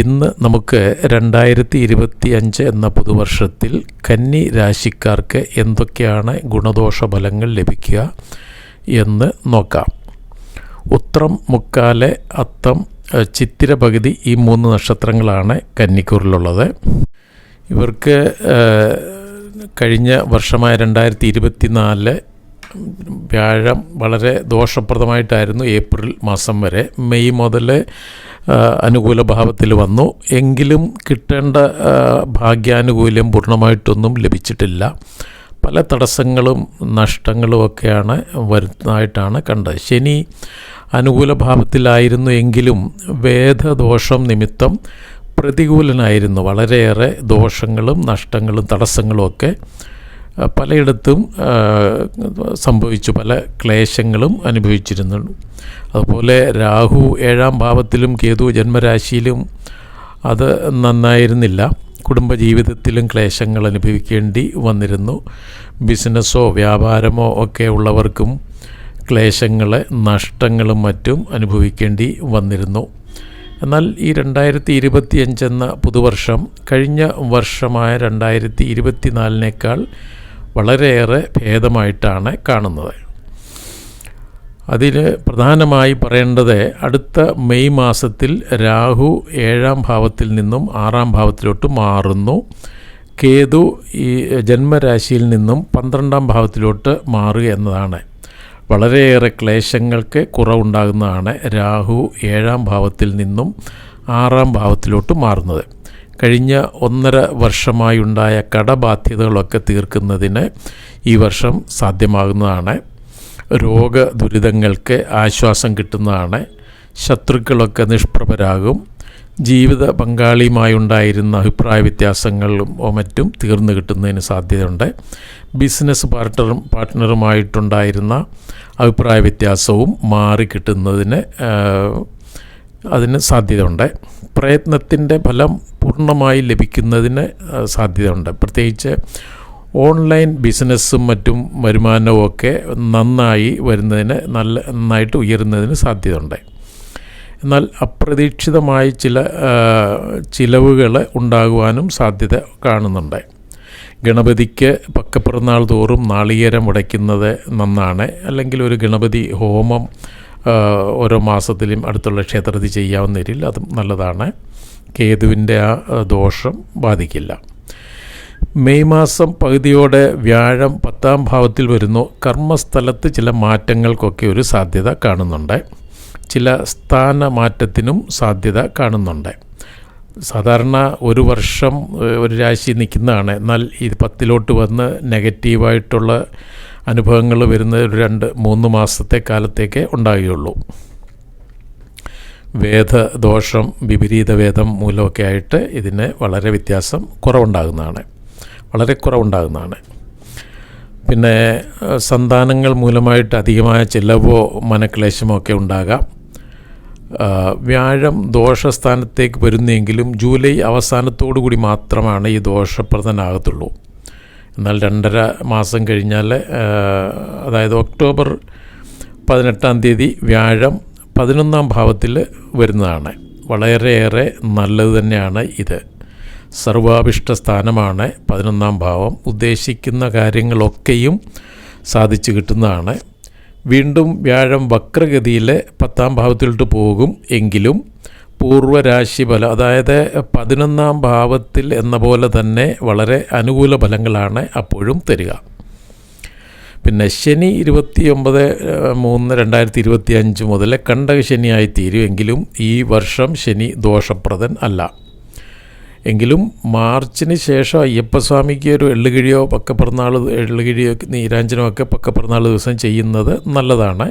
ഇന്ന് നമുക്ക് രണ്ടായിരത്തി ഇരുപത്തി അഞ്ച് എന്ന പുതുവർഷത്തിൽ കന്നി രാശിക്കാർക്ക് എന്തൊക്കെയാണ് ഗുണദോഷ ഫലങ്ങൾ ലഭിക്കുക എന്ന് നോക്കാം. ഉത്രം മുക്കാൽ അത്തം ചിത്തിര പകുതി ഈ മൂന്ന് നക്ഷത്രങ്ങളാണ് കന്നിക്കൂറിലുള്ളത്. ഇവർക്ക് കഴിഞ്ഞ വർഷമായ രണ്ടായിരത്തി ഇരുപത്തി നാല് വ്യാഴം വളരെ ദോഷപ്രദമായിട്ടായിരുന്നു ഏപ്രിൽ മാസം വരെ. മെയ് മുതൽ അനുകൂല ഭാവത്തിൽ വന്നു. എങ്കിലും കിട്ടേണ്ട ഭാഗ്യാനുകൂല്യം പൂർണമായിട്ടൊന്നും ലഭിച്ചിട്ടില്ല. പല തടസ്സങ്ങളും നഷ്ടങ്ങളും ഒക്കെയാണ് വരുന്നതായിട്ടാണ് കണ്ടത്. ശനി അനുകൂല ഭാവത്തിലായിരുന്നു എങ്കിലും വേദദോഷം നിമിത്തം പ്രതികൂലനായിരുന്നു. വളരെയേറെ ദോഷങ്ങളും നഷ്ടങ്ങളും തടസ്സങ്ങളും ഒക്കെ പലയിടത്തും സംഭവിച്ചു. പല ക്ലേശങ്ങളും അനുഭവിച്ചിരുന്നു അതുപോലെ രാഹു ഏഴാം ഭാവത്തിലും കേതു ജന്മരാശിയിലും അത് നന്നായിരുന്നില്ല. കുടുംബജീവിതത്തിലും ക്ലേശങ്ങൾ അനുഭവിക്കേണ്ടി വന്നിരുന്നു. ബിസിനസ്സോ വ്യാപാരമോ ഒക്കെ ഉള്ളവർക്കും ക്ലേശങ്ങളെ നഷ്ടങ്ങളും മറ്റും അനുഭവിക്കേണ്ടി വന്നിരുന്നു. എന്നാൽ ഈ രണ്ടായിരത്തി ഇരുപത്തിയഞ്ചെന്ന പുതുവർഷം കഴിഞ്ഞ വർഷമായ രണ്ടായിരത്തി ഇരുപത്തിനാലിനേക്കാൾ വളരെയേറെ ഭേദമായിട്ടാണ് കാണുന്നത്. അതിൽ പ്രധാനമായി പറയേണ്ടത് അടുത്ത മെയ് മാസത്തിൽ രാഹു ഏഴാം ഭാവത്തിൽ നിന്നും ആറാം ഭാവത്തിലോട്ട് മാറുന്നു. കേതു ഈ ജന്മരാശിയിൽ നിന്നും പന്ത്രണ്ടാം ഭാവത്തിലോട്ട് മാറുക എന്നതാണ്. വളരെയേറെ ക്ലേശങ്ങൾക്ക് കുറവുണ്ടാകുന്നതാണ് രാഹു ഏഴാം ഭാവത്തിൽ നിന്നും ആറാം ഭാവത്തിലോട്ട് മാറുന്നത്. കഴിഞ്ഞ ഒന്നര വർഷമായുണ്ടായ കടബാധ്യതകളൊക്കെ തീർക്കുന്നതിന് ഈ വർഷം സാധ്യമാകുന്നതാണ്. രോഗ ദുരിതങ്ങൾക്ക് ആശ്വാസം കിട്ടുന്നതാണ്. ശത്രുക്കളൊക്കെ നിഷ്പ്രഭരാകും. ജീവിത പങ്കാളിയുമായുണ്ടായിരുന്ന അഭിപ്രായ വ്യത്യാസങ്ങളും മറ്റും തീർന്നു കിട്ടുന്നതിന് സാധ്യതയുണ്ട്. ബിസിനസ് പാർട്ണറും പാർട്ട്ണറുമായിട്ടുണ്ടായിരുന്ന അഭിപ്രായ വ്യത്യാസവും മാറി കിട്ടുന്നതിന് ആ, അതിന് സാധ്യതയുണ്ട്. പ്രയത്നത്തിന്റെ ഫലം പൂർണമായി ലഭിക്കുന്നതിന് സാധ്യതയുണ്ട്. പ്രത്യേകിച്ച് ഓൺലൈൻ ബിസിനസ്സും മറ്റും വരുമാനവും ഒക്കെ നന്നായി വരുന്നതിന് നല്ല നന്നായിട്ട് ഉയരുന്നതിന് സാധ്യതയുണ്ട്. എന്നാൽ അപ്രതീക്ഷിതമായ ചില ചിലവുകൾ ഉണ്ടാകുവാനും സാധ്യത കാണുന്നുണ്ട്. ഗണപതിക്ക് പക്കപ്പിറന്നാൾ തോറും നാളികേരം ഉടയ്ക്കുന്നത് നന്നാണ്. അല്ലെങ്കിൽ ഒരു ഗണപതി ഹോമം ഓരോ മാസത്തിലും അടുത്തുള്ള ക്ഷേത്രത്തിൽ ചെയ്യാവുന്ന രീതിയിൽ അതും നല്ലതാണ്. കേതുവിന്റെ ആ ദോഷം ബാധിക്കില്ല. മെയ് മാസം പകുതിയോടെ വ്യാഴം പത്താം ഭാവത്തിൽ വരുന്നു. കർമ്മസ്ഥലത്ത് ചില മാറ്റങ്ങൾക്കൊക്കെ ഒരു സാധ്യത കാണുന്നുണ്ട്. ചില സ്ഥാനമാറ്റത്തിനും സാധ്യത കാണുന്നുണ്ട്. സാധാരണ ഒരു വർഷം ഒരു രാശി നിൽക്കുന്നതാണ്. എന്നാൽ ഇത് പത്തിലോട്ട് വന്ന് നെഗറ്റീവായിട്ടുള്ള അനുഭവങ്ങൾ വരുന്ന ഒരു രണ്ട് മൂന്ന് മാസത്തെ കാലത്തേക്ക് ഉണ്ടാകുകയുള്ളൂ വേദദോഷം വിപരീത വേദം മൂലമൊക്കെ ആയിട്ട് ഇതിന് വളരെ വ്യത്യാസം കുറവുണ്ടാകുന്നതാണ്. വളരെ കുറവുണ്ടാകുന്നതാണ്. പിന്നെ സന്താനങ്ങൾ മൂലമായിട്ട് അധികമായ ചിലവോ മനക്ലേശമോ ഒക്കെ ഉണ്ടാകാം. വ്യാഴം ദോഷസ്ഥാനത്തേക്ക് വരുന്നെങ്കിലും ജൂലൈ അവസാനത്തോടു കൂടി മാത്രമാണ് ഈ ദോഷപ്രദനാകത്തുള്ളൂ. എന്നാൽ രണ്ടര മാസം കഴിഞ്ഞാൽ അതായത് ഒക്ടോബർ പതിനെട്ടാം തീയതി വ്യാഴം പതിനൊന്നാം ഭാവത്തിൽ വരുന്നതാണ്. വളരെയേറെ നല്ലത് തന്നെയാണ് ഇത്. സർവാഭിഷ്ട സ്ഥാനമാണ് പതിനൊന്നാം ഭാവം. ഉദ്ദേശിക്കുന്ന കാര്യങ്ങളൊക്കെയും സാധിച്ചു കിട്ടുന്നതാണ്. വീണ്ടും വ്യാഴം വക്രഗതിയിൽ പത്താം ഭാവത്തിലോട്ട് പോകും എങ്കിലും പൂർവരാശി ഫലം അതായത് പതിനൊന്നാം ഭാവത്തിൽ എന്ന പോലെ തന്നെ വളരെ അനുകൂല ഫലങ്ങളാണ് അപ്പോഴും തരിക. പിന്നെ ശനി ഇരുപത്തിയൊമ്പത് മൂന്ന് രണ്ടായിരത്തി ഇരുപത്തി അഞ്ച് മുതൽ കണ്ടക ശനിയായി തീരുമെങ്കിലും ഈ വർഷം ശനി ദോഷപ്രദൻ അല്ല. എങ്കിലും മാർച്ചിന് ശേഷം അയ്യപ്പസ്വാമിക്ക് ഒരു എള്ളുകിഴിയോ പക്കപ്പിറന്നാൾ എള്ളുകിഴിയോ നീരാഞ്ജനോ ഒക്കെ പക്കപ്പിറന്നാൾ ദിവസം ചെയ്യുന്നത് നല്ലതാണ്.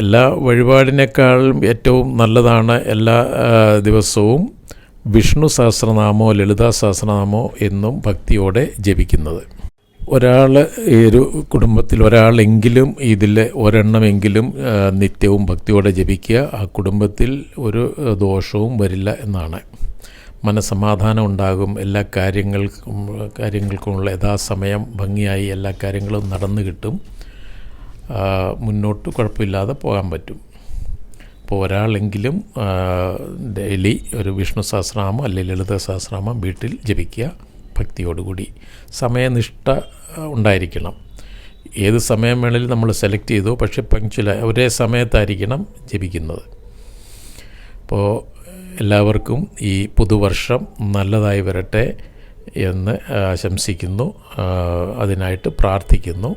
എല്ലാ വഴിപാടിനേക്കാളും ഏറ്റവും നല്ലതാണ് എല്ലാ ദിവസവും വിഷ്ണു സഹസ്രനാമോ ലളിതാ സഹസ്രനാമോ എന്നും ഭക്തിയോടെ ജപിക്കുന്നത്. ഒരാൾ ഈ ഒരു കുടുംബത്തിൽ ഒരാളെങ്കിലും ഇതിൽ ഒരെണ്ണമെങ്കിലും നിത്യവും ഭക്തിയോടെ ജപിക്കുക ആ കുടുംബത്തിൽ ഒരു ദോഷവും വരില്ല എന്നാണ്. മനസമാധാനം ഉണ്ടാകും എല്ലാ കാര്യങ്ങൾക്കും കാര്യങ്ങൾക്കുമുള്ള യഥാസമയം ഭംഗിയായി എല്ലാ കാര്യങ്ങളും നടന്നു കിട്ടും. മുന്നോട്ട് കുഴപ്പമില്ലാതെ പോകാൻ പറ്റും. അപ്പോൾ ഒരാളെങ്കിലും ഡെയിലി ഒരു വിഷ്ണു സഹസ്രനാമം അല്ലെങ്കിൽ ലളിത സഹസ്രനാമം വീട്ടിൽ ജപിക്കുക ഭക്തിയോടുകൂടി. സമയനിഷ്ഠ ഉണ്ടായിരിക്കണം. ഏത് സമയം വേണമെങ്കിലും നമ്മൾ സെലക്ട് ചെയ്തു പക്ഷേ പങ്ക്ച്വല ഒരേ സമയത്തായിരിക്കണം ജപിക്കുന്നത്. അപ്പോൾ എല്ലാവർക്കും ഈ പുതുവർഷം നല്ലതായി വരട്ടെ എന്ന് ആശംസിക്കുന്നു. അതിനായിട്ട് പ്രാർത്ഥിക്കുന്നു.